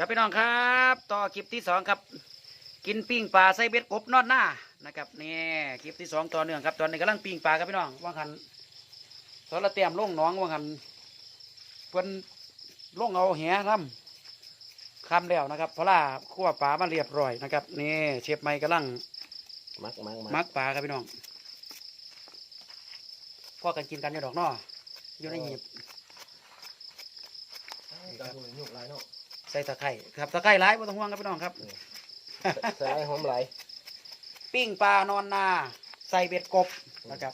ครับพี่น้องครับ ต่อคลิปที่สองครับ กินปิ้งปลาใส่เบ็ดกบนอดหน้านะครับนี่คลิปที่สองต่อเนื่องครับ ตอนนี้กำลังปิ้งปลาครับพี่น้องว่างหันตอนละเตรียมลงหน้องว่างหันเพิ่นลงเอาแหทำคำแล้วนะครับเพราะล่าคั่วปลามาเรียบร้อยนะครับนี่เชฟไม่กำลังมักมักมักปลาครับพี่น้องพ่อกันกินกันอยู่ดอกเนออยู่ในหีบตาหูหยุกไรเนาะ ใส่ตะไคร้ครับตะไคร้ร้ายไม่ต้องห่วงครับพี่น้องครับใส่ไรหอมไรปิ้งปลานอนนา ใส่เบ็ดกบนะครับ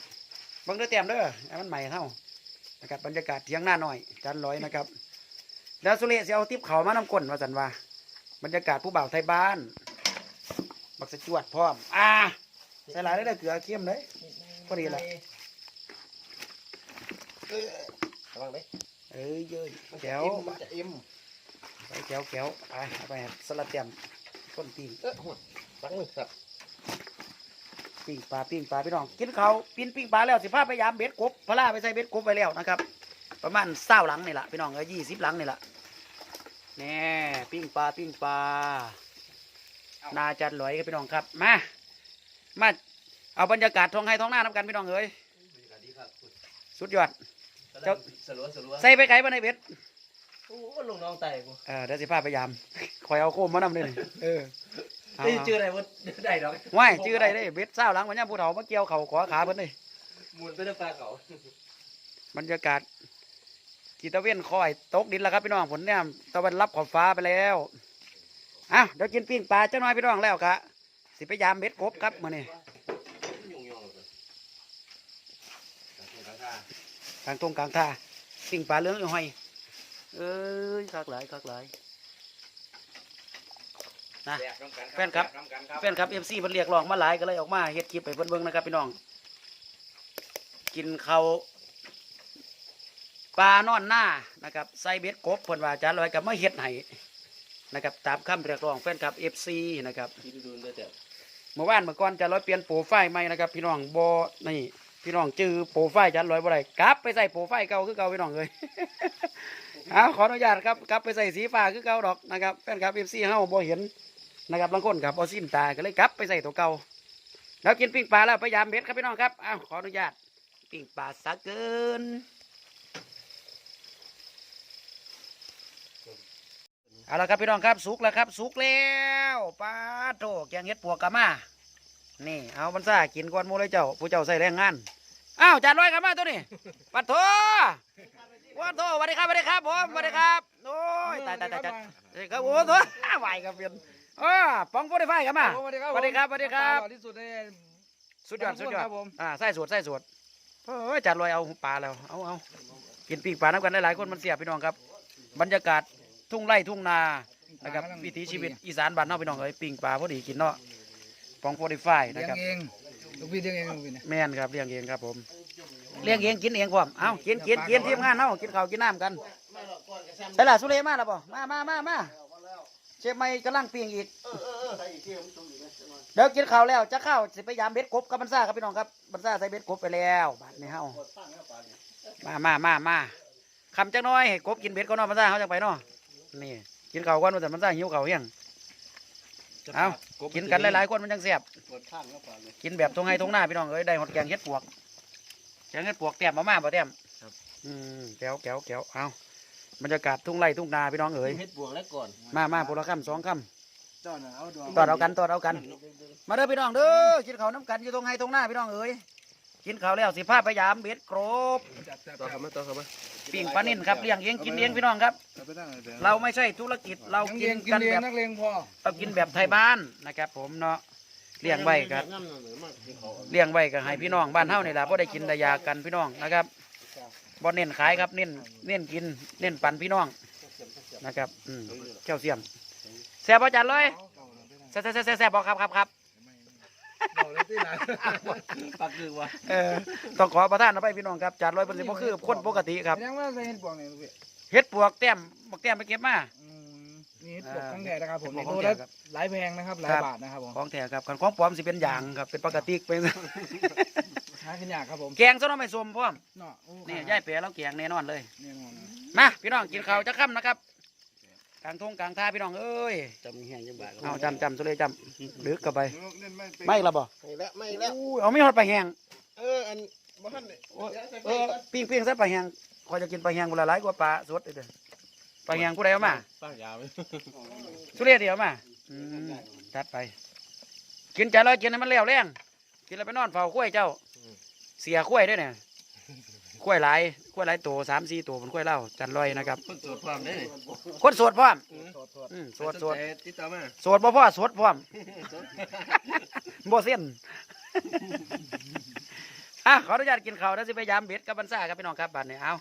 เบังเด้อเตรียมเด้อให้มันใหม่เท่านะครับบรรยากาศเที่ยงหน้าหน่อยจันลอยนะครับ แล้วสุเรศเอาทิพเขามานำก้นว่าสันว่าบรรยากาศผู้บ่าวไทยบ้าน บักสะจวดพร้อมอ่าใส่หลายได้อเกลือเค็มเลยพอดีละระวังเด้เอ้ยเย้ยแก้วมันจะเอ็มไป แก้วแก้วไปเอาไปให้สลัดเตรียมต้นปิ้งเออหัวฟังมือครับปิ้งปลาปิ้งปลาพี่น้องกินเขาวปิ้งปิ้งปลาแล้วสิพาพยายามเบ็ดกบพลาไปใส่เบ็ดกบไปแล้วนะครับ ประมาณเศร้าหลังนี่แหละพี่น้องเออยี่สิบหลังนี่แหละแน่ปิ้งปลาปิ้งปลานาจัดลอยครับพี่น้องครับมามาเอาบรรยากาศท้องให้ท้องหน้าน้ำกันพี่น้องเอ้ยดีครับสุดยอดเจ้าสลัวสลัวใส่ไปไกลมาในเบ็ด โอ้ลงน้องไตกูเออเดี๋ยวสิพาพยายามคอยเอาโคมมานำเลยเออเอาได้เอา ชื่ออะไรวะได้ดอกว้ายชื่ออะไรได้เบ็ดเศร้าหลังวันนี้ผู้เฒ่ามาเกี่ยวเขาขอขาเพิ่นเลยมูลเป็นปลาเขาบรรยากาศกีตะเวนคอยตกดินแล้วครับพี่น้องผลเนี่ยตะวันรับขอบฟ้าไปแล้วอ้าวเดี๋ยวกินปิ้งปลาเจ้าน้อยพี่น้องแล้วกะสิพยายามเบ็ดกบครับมื้อนี้ยุ่งยงเลยกลางตรงกลางท่าปิ้งปลาเหลืองอยู่ห้อย เอ้ยคักหลายคักหลายนะแฟนครับแฟนครับเอฟซีเพิ่นเรียกร้องมาหลายก็เลยออกมาเฮ็ดคลิปให้เพิ่นเบิ่งนะครับพี่น้อง กินข้าวปลานอนหน้านะครับใส่เบ็ดกบเพิ่นว่าอาจารย์ลอยกับมาเฮ็ดให้นะครับตามคำเรียกร้องแฟนครับเอฟซีนะครับที่ดูดูเด้อเมื่อวานเมื่อก่อนอาจะร้อยเปลี่ยนโปรไฟล์ใหม่นะครับ พี่น้องบนี่พี่น้องจื้อโปรไฟล์อาจันร้อยบ่ได้กลับไปใส่โปรไฟล์เก่าคือเก่าพี่น้องเลยเอาขออนุญาตครับกลับไปใส่สีฟ้าคือเก่าดอกนะครับแฟนครับเอฟซีเฮาบ่เห็นนะครับบางคนครับบ่สิ้นตาก็เลยกลับไปใส่ตัวเก่าแล้วกินปิ้งปลาแล้วพยายามเบ็ดครับพี่น้องครับเอาวขออนุญาตปิ้งปลาสักเกินเอาละครับพี่น้องครับสุกแล้วครับสุกแล้วปลาโตแกงเห็ดปวกกะมานี่เอามันซ่ากินก่อนมูเลยเจ้าผู้เจ้าใส่แรงงานอ้าวจานร้อยกันมาตัวนี้ปัดโถ วัดโถสวัสดีครับสวัสดีครับผมสวัสดีครับโอ้ยตายตายตายตายเอ้ยครับโอ้โหไหวครับเพียนเออปองโฟได้ไฟกันมาสวัสดีครับสวัสดีครับสวัสดีครับหล่อที่สุดในสุดยอดสุดยอดครับผมอ่าไส้สวดไส้สวดเออจานร้อยเอาปลาแล้ว เอาเอากินปีกปลาน้ำกันหลายๆคนมันเสียพี่น้องครับ บรรยากาศทุ่งไร่ทุ่งนานะครับวิถีชีวิตอีสานบ้านเนาะพี่น้องเอ้ยปิ้งปลาพอดีกินเนาะปองโฟได้ไฟเลี้นะยงครับเอง ลูกพี่เลี้ยงเองลูกพี่เนี่ยแม่นครับเลี้ยงเองครับผมเลี้ยงเองกินเองพร้อมเอ้ากินกินกินทีมงานเนาะกินข้าวกินน้ำกันใช่ละสุเลมาแล้วบ่มามามามาเชฟไม่กำลังปิ้งอีกเดี๋ยวกินข้าวแล้วจะเข้าวสิพยายามเบ็ดกบกับบันซ่าครับพี่น้องครับบันซ่าใส่เบ็ดกบไปแล้วบาดนี้เฮามามามามาคำจักหน้อยให้กบกินเบ็ดก็นอนบันซ่าเขาจะไปเนาะนี่กินข้าวก่อนว่าแต่บันซ่าหิวข้าวเฮียง เอากินกันหลายๆคนมันจังเสียบปวดข้างก็ปาดเลยกินแบบทงไห้ทงหน้าพี่น้องเอ้ยได้หดแกงเฮ็ดปวกแกงเฮ็ดปวกแต้มมาม่าบ่แต้มครับอืมแก้วแก้วแก้วเอาบรรยากาศทุ่งไร่ทุ่งนาพี่น้องเอ้ยเฮ็ดบวกแล้วก่อนมามาพละคำสองคเจ้าน่ะเอาดวงำตอดเอากันตอดเอากัน มาเด้อพี่น้องเด้อกินข้าวน้ำกันอยู่ทงไห้ทงหน้าพี่น้องเอ้ย กินข้าวแล้วสิพาพยายามเบ็ดกรบจับจับต่อจับคำมาต่อคำมาปิ้งปลานิ่นครับเลี้ยงเองกินเองพี่น้องครับจับไปตั้งไหนเดี๋ยวเราไม่ใช่ธุรกิจเรายังกิเลี้ยนงกินกันเลี้ยแบงบนักเลงพอเรากินแบบไทยบ้านนะครับ ผมเนาะเลี้ยงไว้ครับเลี้ยงไว้ก็ให้พี่น้องบ้านเฮานี่แหละบ่ได้กินแต่ยากันพี่น้องนะครับบ่เน้นขายครับเน้นเน้นกินเน้นปันพี่น้องนะครับอืมเจ้าเสียมแซ่บบ่จัดเลยแซ่บแซ่บแซ่บแซ่บแซ่บบ่ครับครับครับ เอาเลยที่ไหนปักคือวะเออต้องขอประทานอภัยพี่น้องครับจัดร้อยเปอร์เซ็นต์บ่คือคนปกติครับยังว่าใส่เห็ดปวงเนี่ยลูกพี่เฮ็ดปวกแต้มบักแต้มไปเก็บมา อืมนี่เห็ดปวกครั้งแรกนะครับผมเห็ในดปวกตัวครั้ละงแรกครับหลายแพงนะครับหลายครับ บาทนะครับผมของแท้ครับคันของปลอมสิเป็นยางครับเป็นปกติไปหาขึ้นยากครับผมแกงซะหน่อยไม่สมพร้อมเนาะโอ้นี่ครับยายเป๋แล้วแกงแน่นอนเลย แน่นอนนะมาพี่น้องกินข้าวจะค่ำนะครับ กลางทงกลางท่าพี่น้องเอ้ยจำแห้งยังบาดเอาจำจำสุเลยจำดึกเข้าไปเล่นไม่เป็นไม่ละบ่ไม่แล้วไม่แล้วอู้เอาไม่ฮอดปลาแห้งเอออันบ้านเนี่ยเออปิ้งปิ้งซะปลาแห้งคอยจะกินปลาแห้งบุละหลายกว่าปลาสดเด้อปลาแห้งผู้ใดเอามาป้ายาวไหมสุเรียเดียวมาอืมจัดไป กินใจร้อยกินให้มันเลี้ยวแรงกินแล้วไปนอนเฝ้าข้วยเจ้า เสียข้วยด้วยเนี่ย ข้วยหลายข้วยหลายตัวสามสี่ตัวเป็นข้วยเล่าจันลอยนะครับคนตรวจความได้นี่คนโสดพร้อมโทษโทษอืมโสดโสดติดต่อมาโสดบ่พ่อโสดพร้อมบ่เส้นอะขออนุญาตกินข้าวแล้วสิพยายามเบ็ดกับบรรซ่าครับพี่น้องครับบัดนี้เอา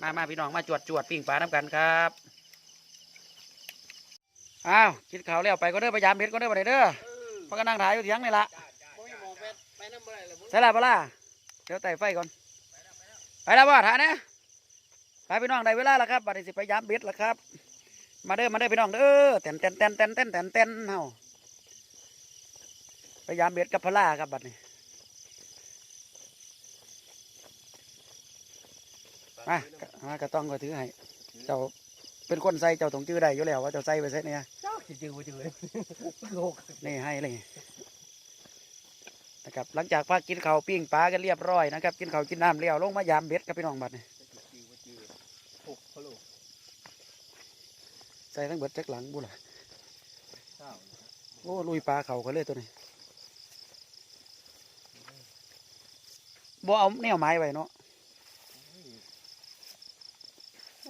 มามาพี่น้องมาจวดจวดปิ้งปลาน้ำกันครับอ้าวกินข้าวแล้วไปก็เด้อพยายามเบ็ดก็เด้อบัดนี้เด้อเพราะก็นั่งถ่ายอยู่เถียงนี่ละไปน้ำอะไรล่ะใส่ละปะล่ะเดี๋ยวไต่ไฟก่อน ไปแล้วบ่ถ่ายนะไปพี่น้องได้เวลาแล้วครับบัดนี้สิพยายามเบ็ดแล้วครับ มาเด้อมาเด้อพี่น้องเด้อเต้นเต้นเต้นเต้นเต้นเต้นเต้นเฮาพยายามเบ็ดกับพล่าครับบัดนี้มามากระต้องก็ถือให้เจ้าเป็นคนใส่เจ้าต้องจื้อได้อยู่แล้วว่าเจ้าใส่ไปใส่เนี่ยเจ้าจืดจืดเลยโลกนี่ให้เลย นะครับหลังจากพากินข้าวปิ้งปลากันเรียบร้อยนะครับกินข้าวกินน้ำเลี้ยวลงมายามเบ็ดกับพี่น้องบัดนี้หกพะโลใส่ทั้งเบิดจักหลังบุล่ะเก้าโอ้ลุยปลาเขาเขาเลยตัวนี้บ่เอาแนวไม้ไว้เนาะ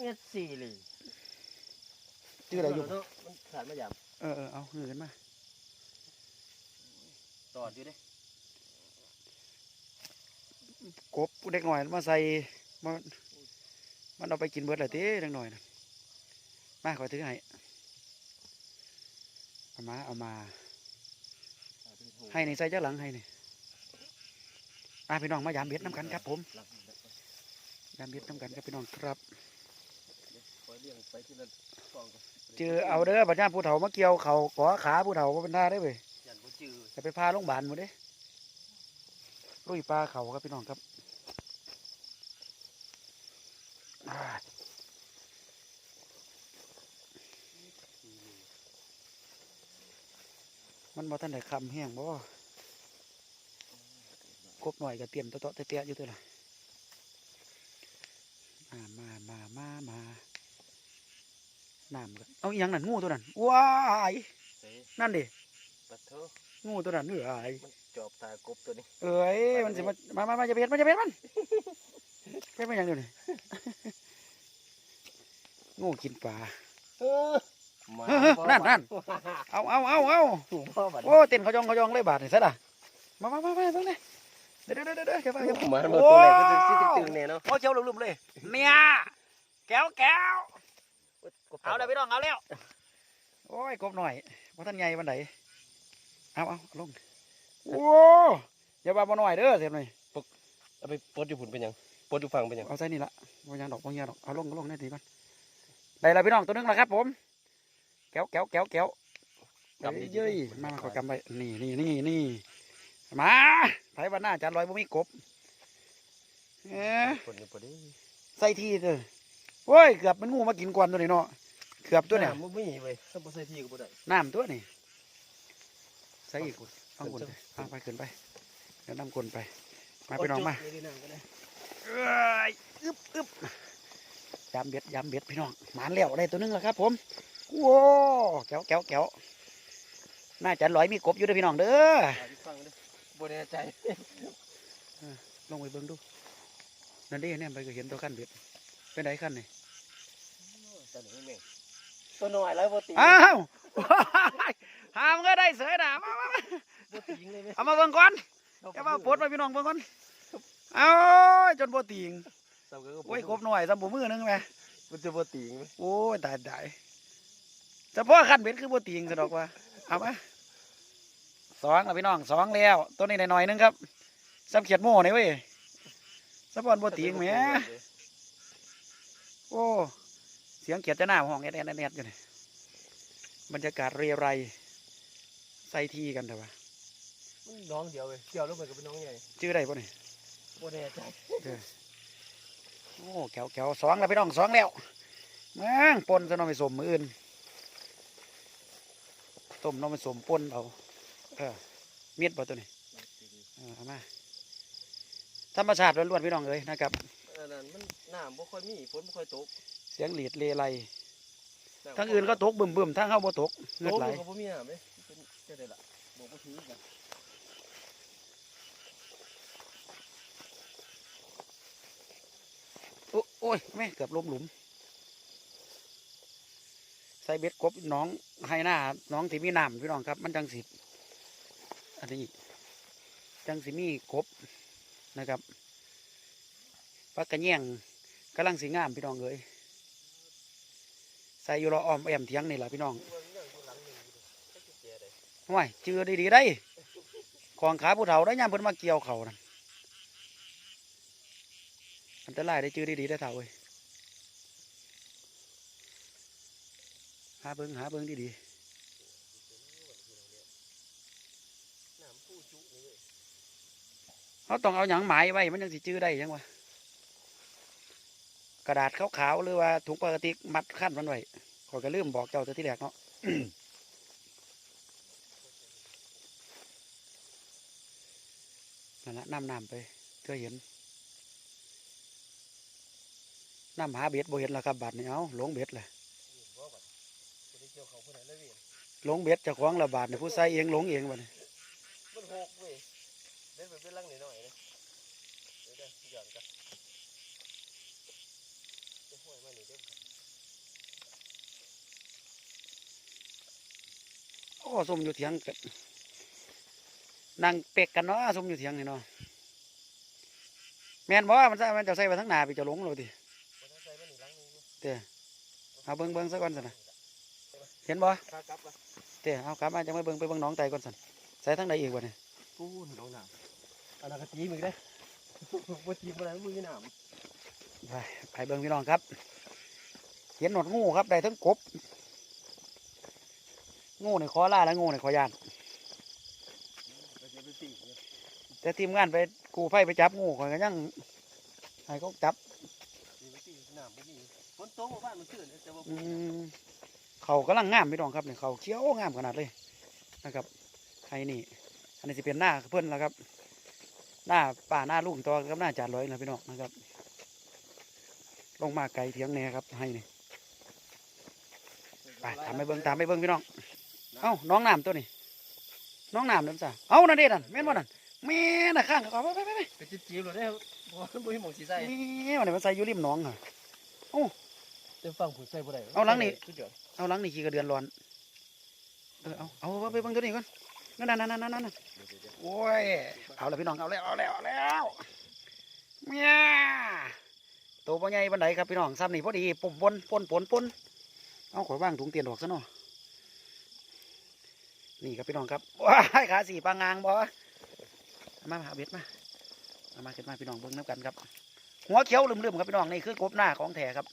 เงี้ยสี่เลยชื่ออะไรอยู่มันขาดไม่ยเออเออเอาเงินมาำตอดอยู่เด้ กบเด็กหน่อยมาใส่มันมันเอาไปกินเบิดเลยทีเด็กหน่อยนะมาขอถือให้เอามาเอามา ให้ในใส่จักหลังให้นี่มาพี่น้องมายามเบ็ดน้ำกันครับผมยามเบ็ดน้ำกันครับพี่น้องครับคอยเลี้ยงไปที่นั่นฟองกันเจอเอาเด้อบัดนี้ผู้เฒ่ามาเกี่ยวเขาขอขาผู้เฒ่ามาเป็นท่าได้เว้ยยันบ่จืดจะไปพาโรงพยาบาลหมดเด้ลุยปลาเขาครับพี่น้องครับ มันบ่ทันได้คำแห้งบ่กบหน่อยก็เตรียมตัวๆเตี้ยๆอยู่ตัวละมามามามามาน้ำกันเอาอหยังนั่นงูตัวนั้นว้ายเซ่นั่นดิปัดเถงูตัวนั้นเอ้ยมันจอบตากบตัวนี้เอ้ยมันสิมามามามาจะเบ็ดมันจะเบ็ดมันเบ็ดมันหยังอยู่นี่งูกินปลาเออ มาเออนั่นนั่นเอาเอาเอาเอาถูกพ่อบัดโอ้เต้นเขาจองเขาจองเลยบาทนี่ซะล่ะมามามามาเบิ่งเลยเดี๋ยวเดี๋ยวเดี๋ยวเดี๋ยวเดี๋ยวเดี๋ยวมามาตัวไหนก็จะสิตึงๆเนี่ยเนาะโอ้เจียวลุ่มๆเลยเนี่ยแก้วแก้วเอาเลยพี่น้องเอาแล้วโอ้ยกบหน่อยว่าท่านใหญ่วันไหนเอาเอาเอาลงโอ้อย่าว่าบ่หน่อยเด้อเสียหน่อยเอาไปปลดอยู่พุ่นเป็นหยังปลดอยู่ฝั่งเป็นหยังเอาใส่นี่ละบางอย่างดอกบางอย่างดอกเอาลงก็ลงได้ทีก่อนได้แล้วพี่น้องตัวหนึงแล้วครับผม แก้วแก้วแก้วแก้วเอ้ยเย้ยมามาขอกำไปนี่นี่นี่นี่มาไผวันหน้าจานลอยบ่มีกบเอ้ยปลดอยู่ปลดดิใส่ทีเถอะโอ้ยเกือบมันงูมากินกวนตัวนี้เนาะเกือบตัวเนี่ยมันไม่มีเว้ยถ้าบ่ใส่ที่ก็บ่ได้น้ำตัวนี่ใส่อีกเอาคนไปเอาไปขึ้นไปเดี๋ยวน้ำคนไป มาพี่น้องมา เดี๋ยวน้ำก็ได้เอ้ยอึบอึบยามเบ็ดยามเบ็ดพี่น้องหมานแล้วได้ตัวหนึงแล้วครับผม ว้าวแก้วแก้วแก้วน่าจะลอยมีกบอยู่เด้อพี่น้องเด้อเอาที่ฟังเด้อบ่แน่ใจลงไปเบิ่งดูนั่นดิเนี่ยไปก็เห็นตัวขั้นเบ็ดเป็นไดขั้นนี่ตัวนี้แม่งตัวน้อยแล้วบ่ตีอ้าวหามก็ได้เสยนะมามามาบ่ตีงเลยแม่เอามาเบิ่งก่อนเอามาปลดมาพี่น้องเบิ่งก่อนเอาจนบ่ติงซ้ำก็โอ้ยกบหน่อยสามมือหนึงแหมมันจะบ่ตีงไหมโอ้ยตายตาย เฉพาะขั้นเบ็ดคือบ่ติงสะดอกว่าเอามาสองแล้วพี่น้องสองแล้วตัวนี้ได้หน่อยหนึงครับซ้ำเขียดโม่นี่เว้ยสะพอนบ่ติงแหมโอ้เสียงเขียดจะหน้าห้องแอดแอดแอดแอดอยู่นี่บรรยากาศเรียไรใส่ทีกันเถอะวะมันน้องเดียวเว้ยเกี่ยวแล้วมันก็เป็นน้องใหญ่ชื่อได้ปะนี่บ่แน่ใจโอ้แก้วแก้วสองแล้วพี่น้องสองแล้วแม่งปนซะหน่อยไปสมมืออื่น ต้มน้ำมันสมปนเอาเออเมียดบ่ตัวนี้เออเอามาธรรมชาติล้วนๆพี่น้องเอ้ยนะครับ อันนั้นมันน้ำบ่ค่อยมีฝนบ่ค่อยตกเสียงหลีดเลไลน้ำทั้งอื่นก็ตกบึมๆทั้งเฮาบ่ตกเงือดโตไหล มันก็บ่มีน้ำเด้เป็นจังได๋ล่ะบอกบ่ถือกันโอ้โอ้ยแม่เกือบล้มหลุม ใส่เบ็ดกบน้องให้หน้าน้องที่มีน้ำพี่น้องครับ มันจังสิอันนี้จังสิมีกบนะครับปลากระเนียงกำลังสีงามพี่น้องเลยใส่อยู่รอออมแอมเทียงนี่แหละพี่น้องว่ามีอย่างอยู่หลังหนึงอยู่เด้จักสิแก่ได้ห่วยเจือดีๆได้ของขาผู้เฒ่าได้ย่ามเพิ่นมาเกี่ยวเขานั่นอันตรายได้เจือดีๆได้เฒ่าเอ้ย หาเบิ้งหาเบิ้งดีน้ำผู้จุนี่เว้ยๆเขาต้องเอาหยังหมายไว้มันยังสิจื้อได้ยังวะกระดาษขาวๆหรือว่าถุงพลาสติกมัดขั้นมันไว้ขอยก็ลืมบอกเจ้าแต่ที่แรกเนาะนั่นละน้ำน้ำไปเธอเห็นน้ำหาเบ็ดโบเห็นแล้วครับบาดนี้เอาหลงเบ็ดแหละนี่บ่บัดบ่ได้ เกี่ยวเขาผู้ใดเลยเว้ยหลงเบ็ดเจะคล้าของระบาดนี่ผู้ใส่เองหลงเองบัดนี้มันหกเว้ยเล่นไปเป็นลังน้อยๆเด้เดี๋ยวเด้อย้อนกันจะห้วยมานี่เด้อโอ้สมอยู่เถียงกันนั่งเป็กกันเนาะสมอยู่เถียงนี่เนาะแม่นบ่มันใส่มันจะใส่ไปทั้งหน้าไปจะหลงเลยดิบ่ได้ใส่มานี่ลังหนึงอยู่เต้เอาเบิ่งเบิ่งซะก่อนสินะ เห็นบ่ขากลับล่ะเต้เอากลับมาจะมาเบิ่งไปเบิ่งหน้องไตก่อนสันใส่ทั้งใดอีกวะเนี่ยปูนน้องน้ำอันนั้นก็ตีมึงได้บ่ตีบ่ได้มือน้ำไปไปเบิ่งพี่น้องครับ เห็นหนวดงูครับได้ทั้งกบ งูในคอล่าและงูในคอยานก็จะไปตีเนี่ยแต่ทีมงานไปกูไฟไปจับงูข่อยก็ยังให้เขาจับตีไปตีน้ำบ่มีฝนตกบ่บ้านมันตื้นแต่ว่าอืม เขากำลังงามพี่น้องครับเนี่ยเขาเขียวงามขนาดเลยนะครับไอ้นี่ อันนี้สิเป็นหน้าเพื่อนแล้วครับ หน้าป่าหน้าลุงตัวกับหน้าจานร้อยนะพี่น้องนะครับ ลงมาไกลเทียงแหน่ครับให้นี่ไปตามไปเบิ้งตามไปเบิ้งพี่น้อง เอ้าน้องน้ำตัวนี้ น้องน้ำนั่นจ้ะเอ้านั่นเด็ดนั่นแม่นบ่นั่นแม่น่ะข้างเขาไปไปไปไปไปจิบจีบเลยได้บ่บ่มีหมองสิใส่แม่วันนี้มันใส่อยู่ริมหน้องอะเต็มฟังผู้ใส่บ่ได้เอาหลังนี่สุดยอด เอาหลังนี่ขี้กระเดือนร้อน เออเอาเอาไปเบิ้งตัวนี้ก่อนนั่นนั่นนั่นนั่นนั่นโอ้ย เอาแล้วพี่น้อง เอาแล้ว เอาแล้ว เอาแล้วเมียตัวพ่อใหญ่บันไดครับพี่น้องซ้ำนี่พอดีปุ่มปนปนปนปนเอาขอยว่างถุงเตียนออกซะเนาะนี่ครับพี่น้องครับ ว้ายขาสี่ปางงางบ่เอามามาเบ็ดมาเอามาเก็บมาพี่น้องเบิ้งน้ำกันครับ หัวเขียวลืมๆครับพี่น้องนี่คือกบหน้าของแท้ครับ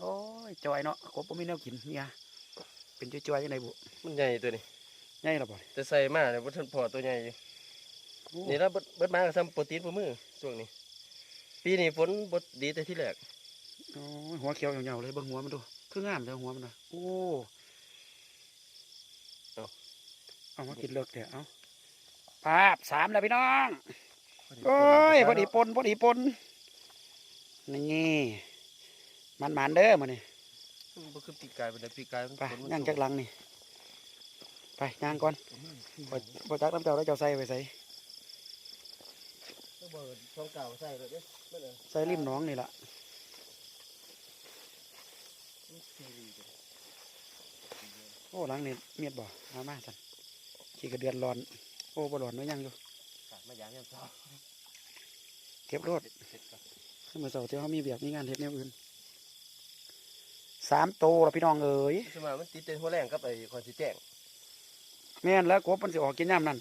โอ้ยจอยเนาะกบบ่มีแนวกินเนี่ยเป็นจอยๆยังไงบุมันใหญ่ตัวนี้ใหญ่หรอบ่แต่ใส่มาเนี่ยบ่ทันพอตัวใหญ่อยู่นี่ละเบิดเบิดมาก็ซ้ำโปรตีนบ่มือช่วงนี้ ปีนี้ฝนบ่ดีแต่ที่แรกโอ้ยหัวเขียวยาวๆเลยเบิ่งหัวมันดูคืองามแต่หัวมันนะโอ้เอามากินเลิกเถอะเอาปาบสามแล้วพี่น้องโอ้ยพอดีปนพอดีปนนี่ มันมันๆเด้อมานี่บ่คือปีกายบ่ได้ปีกายมันไปฝนมันย่างตจากหลังนี่ ไปย่างก่อนบ่บ่จักน้ำเจ้าแล้วเจ้าใส่ไปใส่ก็บ่ช่องเก่าใส่เลยเด้มันเออใส่ริมหน้องนี่ล่ะมันซีรีส์โอ้หลังนี่เมียดบ่มามาสันขี้กระเดือนร้อน โอ้บ่ร้อนไว้ยังอยู่ขาดมายามยามเช้าเก็บรถเสร็จก่อนขึ้นมาเสาร์เที่ยวเขามีแบบมีงานเฮ็ดแนวอื่น สามโตแล้วพี่น้องเอ๋ยสมามันติดเต็นหัวแรงกับไอ้คอนสิแจ้งแม่นแล้วกบมันสิออกกินย่ำนั่น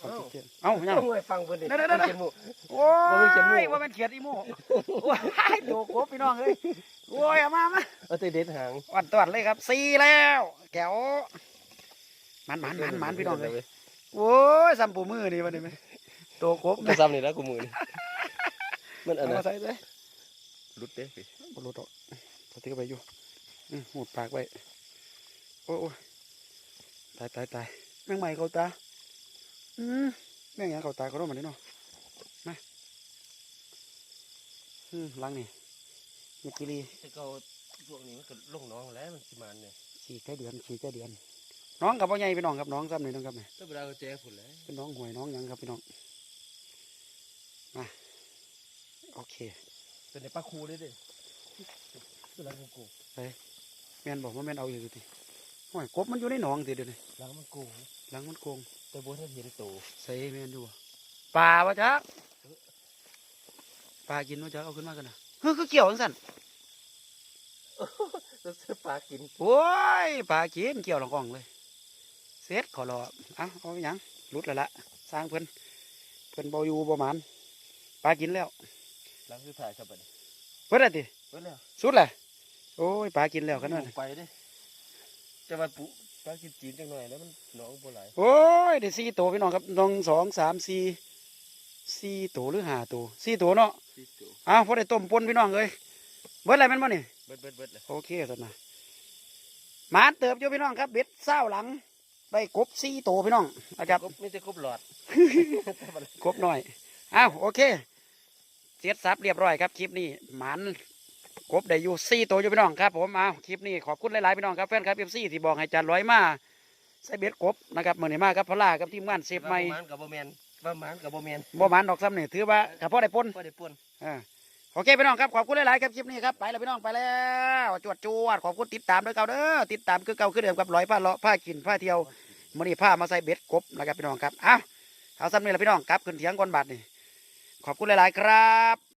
ขอบคุณเจ้าเอ้าย่ต้องไปฟังเพิ่นดินั่นๆๆมันเขียนหมู่ำโอ้ยบ่เป็นเขียนหมู่ว่าเป็นเขียดอีโม่โอ้ยโตกบพี่น้องเอ้ยโอ้ยเอามามาเอาแต่เด็ดหางอ่อนตอนเลยครับสี่แล้วแก้วมันมันมันมันพี่น้องเลยโอ้ยซ้ำปูมือนี่วันนี้ไหมโตกบก็ซ้ำนี่แล้วกูมือนี่มันอันเอานั้มานใส่เลยรุดเด้พี่บรุษออก ปฏิกไปอยู่อืมหูดปากไว้ โอ้ยโอ้ยตายตายตายแม่งใหม่เขาตา อืมแม่งหยังเขาตาเขาโดนมาดิเนาะมาอืมหลังนี่เมื่อกี้ลีแต่เก่าช่วงนี้มันก็ลงหน้องแล้วมันสิมันเนี่ยขี่แค่เดือนขี่แค่เดือน น้องกับพ่อใหญ่พี่น้องครับน้องซ้ำนี่น้องครับนี่ก็เวลาเราแจ้งผลแล้วเป็นน้องหวยน้องหยังครับพี่น้อง มา โอเค เป็นในปลาคูเลยเด้ เวลามันโกงแม่นบอกว่าแม่นเอาอยู่ติหวยกบมันอยู่ในหนองติเดี๋ยวนี้หลังมันโกงหลังมันโกงแต่บัวท่านเห็นโตใส่แม่นอยู่บ่ปลาวะจ๊ะปลากินวะจ๊ะเอาขึ้นมากันนะเฮ้ยคือเกี่ยวจังสั่นแล้วเสื้อปลากินโอ้ยปลากินเกี่ยวหลังกล่องเลยเสร็จขอรอเอาเอาไปหยังหลุดแล้วละสร้างเพิ่นเพิ่นบ่อยู่บ่หมานปลากินแล้วหลังสุดท้ายครับบัดนี้เพิ่นอะติเบิดแล้วสุดเลย โอ้ยปลากินแล้วกันนั่นไปเด้จะมาปุปลากินจีนจังหน่อยแล้วมันหนองบ่ไหลายโอ้ยได้สี่ตัวพี่น้องครับน้องสองสามสี่สี่ตัวหรือห้าตัวสี่ตัวเนาะสิตัวอ้าวพอได้ต้มปนพี่น้องเลยเบิดอะไรแมันบ่นี่เบิดเบิดเบิดเลยโอเคสันนะหมาเติบอยู่พี่น้องครับเบ็ดเศร้าหลังได้กบสี่ตัวพี่น้องนะครับครบไม่ใช่ครบหลอดกบหน่อยอ้าวโอเคเสร็จสับเรียบร้อยครับคลิปนี้หมัน กบได้อยู่สี่ตัวอยู่พี่น้องครับผมอ้าวคลิปนี้ขอบคุณหลายๆพี่น้องครับแฟนครับเอฟซีที่บอกให้จานร้อยมาใส่เบ็ดกบนะครับเมื่อนี้มาครับพลากับทีมงานเซฟใหม่ว่ามันกับบ่แมนว่ามันกับบ่แมนบ่หมันดอกซ้ำนี่ถือว่าถ้าพ่อได้ปนก็ได้ป่นอ่าโอเคพี่น้องครับขอบคุณหลายๆครับคลิปนี้ครับไปแล้วพี่น้องไปแล้วจวดจวดขอบคุณติดตามด้วยเก่าเด้อติดตามคือเก่าคือเดิมกับร้อยผ้าเลาะผ้ากินผ้าเที่ยวมื้อนี้ผ้ามาใส่เบ็ดกบนะครับพี่น้องครับเอ้าเอาซ้ำนี่แหละพี่น้องครับขึ้นเถียงก่อนบัดนี่ขอบคุณหลายๆครับ